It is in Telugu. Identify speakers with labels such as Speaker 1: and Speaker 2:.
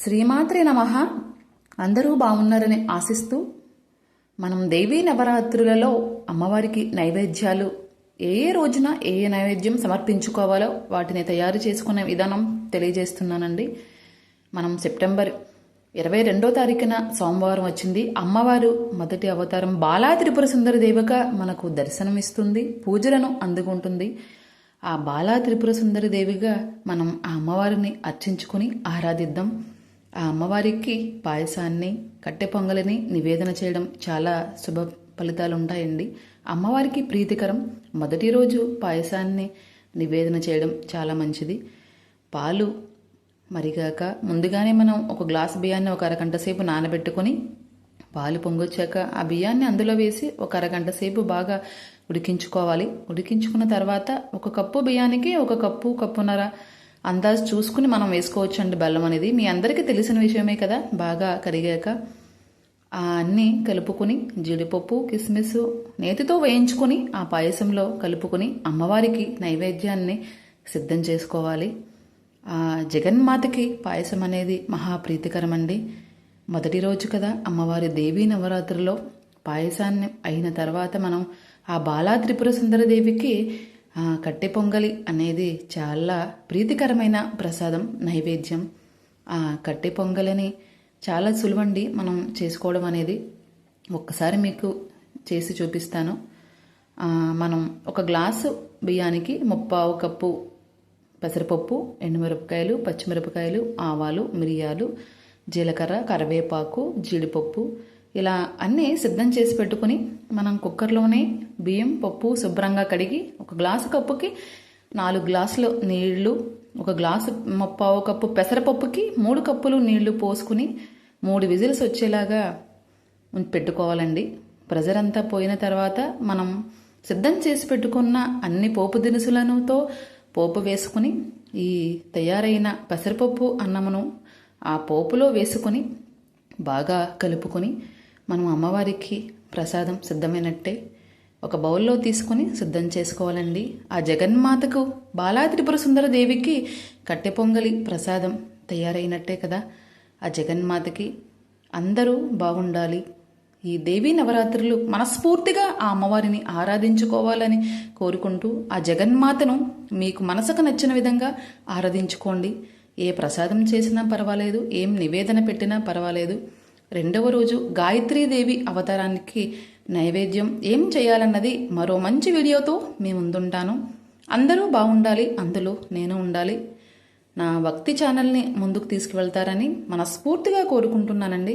Speaker 1: శ్రీమాత్రే నమ. అందరూ బాగున్నారని ఆశిస్తూ మనం దేవీ నవరాత్రులలో అమ్మవారికి నైవేద్యాలు ఏ ఏ రోజున ఏ ఏ నైవేద్యం సమర్పించుకోవాలో వాటిని తయారు చేసుకునే విధానం తెలియజేస్తున్నానండి. మనం సెప్టెంబర్ ఇరవై రెండో తారీఖున సోమవారం వచ్చింది. అమ్మవారు మొదటి అవతారం బాలా త్రిపుర సుందరి దేవిగా మనకు దర్శనమిస్తుంది పూజలను అందుకుంటుంది. ఆ బాలా త్రిపుర సుందరి దేవిగా మనం ఆ అమ్మవారిని అర్చించుకొని ఆరాధిద్దాం. ఆ అమ్మవారికి పాయసాన్ని కట్టె పొంగలిని నివేదన చేయడం చాలా శుభ ఫలితాలు ఉంటాయండి అమ్మవారికి ప్రీతికరం మొదటి రోజు పాయసాన్ని నివేదన చేయడం చాలా మంచిది. పాలు మరిగాక ముందుగానే మనం ఒక గ్లాస్ బియ్యాన్ని ఒక అరగంట సేపు నానబెట్టుకొని పాలు పొంగొచ్చాక ఆ బియ్యాన్ని అందులో వేసి ఒక అరగంట సేపు బాగా ఉడికించుకోవాలి. ఉడికించుకున్న తర్వాత ఒక కప్పు బియ్యానికి ఒక కప్పు కప్పున్నర అందాజు చూసుకుని మనం వేసుకోవచ్చు అండి బెల్లం అనేది. మీ అందరికీ తెలిసిన విషయమే కదా బాగా కరిగాక. అన్నీ కలుపుకొని జీడిపప్పు కిస్మిస్ నేతితో వేయించుకొని ఆ పాయసంలో కలుపుకొని అమ్మవారికి నైవేద్యాన్ని సిద్ధం చేసుకోవాలి. ఆ జగన్మాతకి పాయసం అనేది మహాప్రీతికరం అండి మొదటి రోజు కదా అమ్మవారి దేవీ నవరాత్రిలో పాయసాన్ని అయిన తర్వాత మనం ఆ బాలా త్రిపుర సుందరదేవికి కట్టె పొంగలి అనేది చాలా ప్రీతికరమైన ప్రసాదం నైవేద్యం. ఆ కట్టె పొంగలిని చాలా సులువండి మనం చేసుకోవడం అనేది. ఒక్కసారి మీకు చేసి చూపిస్తాను. మనం ఒక గ్లాసు బియ్యానికి ముప్పావు కప్పు పెసరపప్పు ఎండుమిరపకాయలు పచ్చిమిరపకాయలు ఆవాలు మిరియాలు జీలకర్ర కరివేపాకు జీడిపప్పు ఇలా అన్నీ సిద్ధం చేసి పెట్టుకుని మనం కుక్కర్లోనే బియ్యం పప్పు శుభ్రంగా కడిగి ఒక గ్లాసు కప్పుకి నాలుగు గ్లాసులు నీళ్ళు ఒక గ్లాసు పావు కప్పు పెసరపప్పుకి మూడు కప్పులు నీళ్ళు పోసుకుని మూడు విజిల్స్ వచ్చేలాగా పెట్టుకోవాలండి. ప్రెజర్ అంతా పోయిన తర్వాత మనం సిద్ధం చేసి పెట్టుకున్న అన్ని పోపు దినుసులనుతో పోపు వేసుకుని ఈ తయారైన పెసరపప్పు అన్నమును ఆ పోపులో వేసుకొని బాగా కలుపుకొని మనం అమ్మవారికి ప్రసాదం సిద్ధమైనట్టే ఒక బౌల్లో తీసుకొని సిద్ధం చేసుకోవాలండి. ఆ జగన్మాతకు బాలాత్రిపుర సుందర దేవికి కట్టె పొంగలి ప్రసాదం తయారైనట్టే కదా. ఆ జగన్మాతకి అందరూ బాగుండాలి. ఈ దేవీ నవరాత్రులు మనస్ఫూర్తిగా ఆ అమ్మవారిని ఆరాధించుకోవాలని కోరుకుంటూ ఆ జగన్మాతను మీకు మనసుకు నచ్చిన విధంగా ఆరాధించుకోండి. ఏ ప్రసాదం చేసినా పర్వాలేదు ఏం నివేదన పెట్టినా పర్వాలేదు. రెండవ రోజు గాయత్రీదేవి అవతారానికి నైవేద్యం ఏం చేయాలన్నది మరో మంచి వీడియోతో మీ ముందుంటాను. అందరూ బాగుండాలి అందులో నేను ఉండాలి. నా భక్తి ఛానల్ని ముందుకు తీసుకువెళ్తారని మనస్ఫూర్తిగా కోరుకుంటున్నానండి.